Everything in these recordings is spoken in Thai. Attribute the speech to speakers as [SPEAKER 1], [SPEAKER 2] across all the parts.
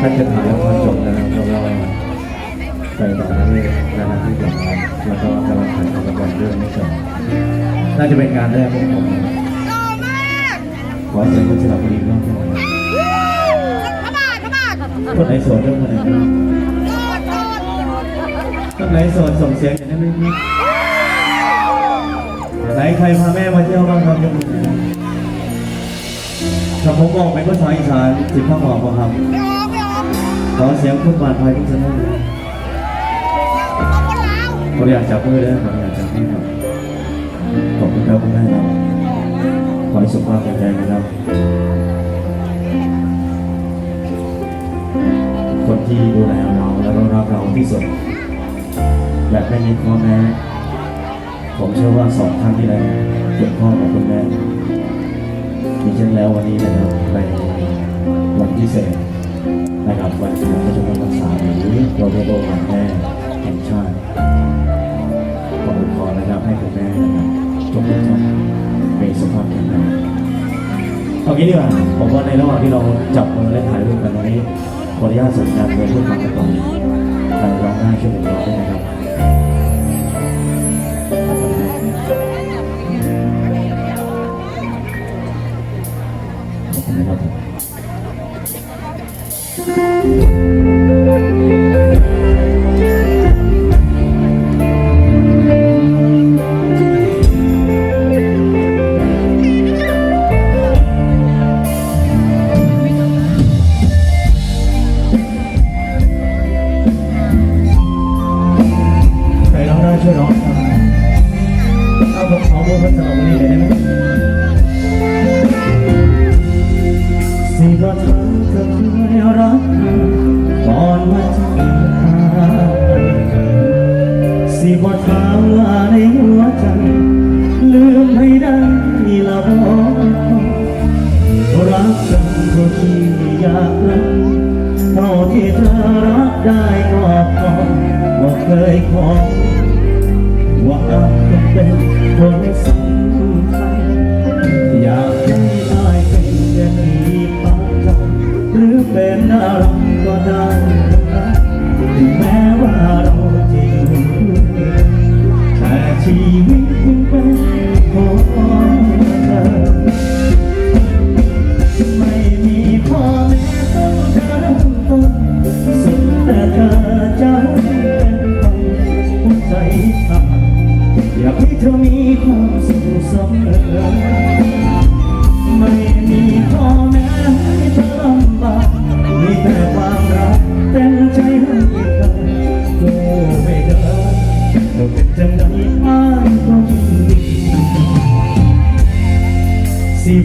[SPEAKER 1] ท่านจะถ่ายละครจบนะครับแล้วก็ไปต่อที่งานที่กลับมาแล้วก็กำลังถ่ายละครเรื่องนี้จบน่าจะเป็นงานแรกของผม
[SPEAKER 2] ต่อมาก
[SPEAKER 1] ขอเสียงคนสลับบุรีรอบหนึ่งคนไหนโสดยกมือหน่อยครับ
[SPEAKER 2] โด
[SPEAKER 1] คนไหนโสดส่งเสียงอย่างนี้ไหมไหนใครพาแม่มาเที่ยวบ้างครับยกมือหน่ถ้าผมบอกเป็นภาษาอีสานสิบข้าวหอมครับ ขอเสียงคุณบาทไทยทุกท่านด้วย
[SPEAKER 2] เอนลาว
[SPEAKER 1] ขอยากจับมือด้วยขออยากจับมือครับขอบคุณครับคุณแม่ครับขอให้สุขภาพแข็งแรงนะครับ คนที่ดูแลเราแล้วก็รักเราที่สุดแบบไม่มีข้อแม้ผมเชื่อว่าสองท่านที่แล้วเป็นพ่อกับคุณแม่ดิฉันแล้ววันนี้นะครับในวันพิเศษ นะครับวันที่ประชุมวันษาหรือเราเรียกว่าวันแม่แห่งชาติขออวยพรนะครับให้คุณแม่นะครับทุกท่านมีสุขภาพแข็งแรงเอางี้ดีกว่าผมว่าในระหว่างที่เราจับมือและถ่ายรูปกันตรงนี้ขออนุญาตสัญญาณเพื่อพูดฟังกันก่อนใครร้องได้ช่วยผมร้องด้วยนะครับขอบคุณนะครับ ใค รักกันเท่าที่อยากรักเท่าที่เธอรักได้ก็พอบ่เคยขอว่าอาจจะเป็นคนสำ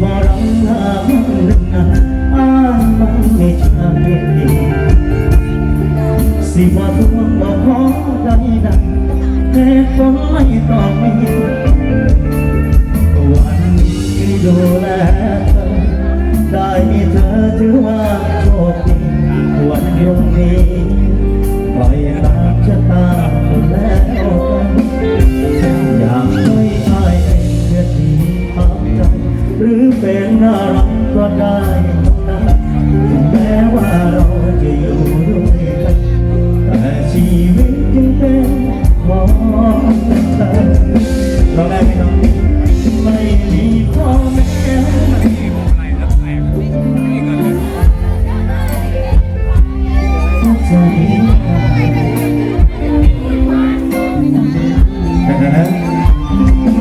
[SPEAKER 1] บ่รังหามันนะอ้ายมันไม่ใช่ดีสิบ่ทวงบ่ขอใดดังเหตุผลไม่ต้องมีวันนี้ดูแ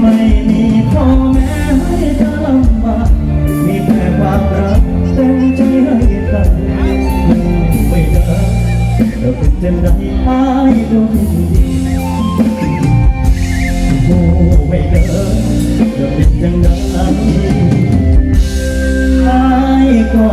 [SPEAKER 1] ไม่มีพ่อแม่ให้เธอลำบากมีแต่ความรักเต็มใจให้เธอไม่เดินเธอเป็นเช่นไรอ้ายดวงดีโอ้ไม่เดินเธอเป็นจังไดอ้ายก็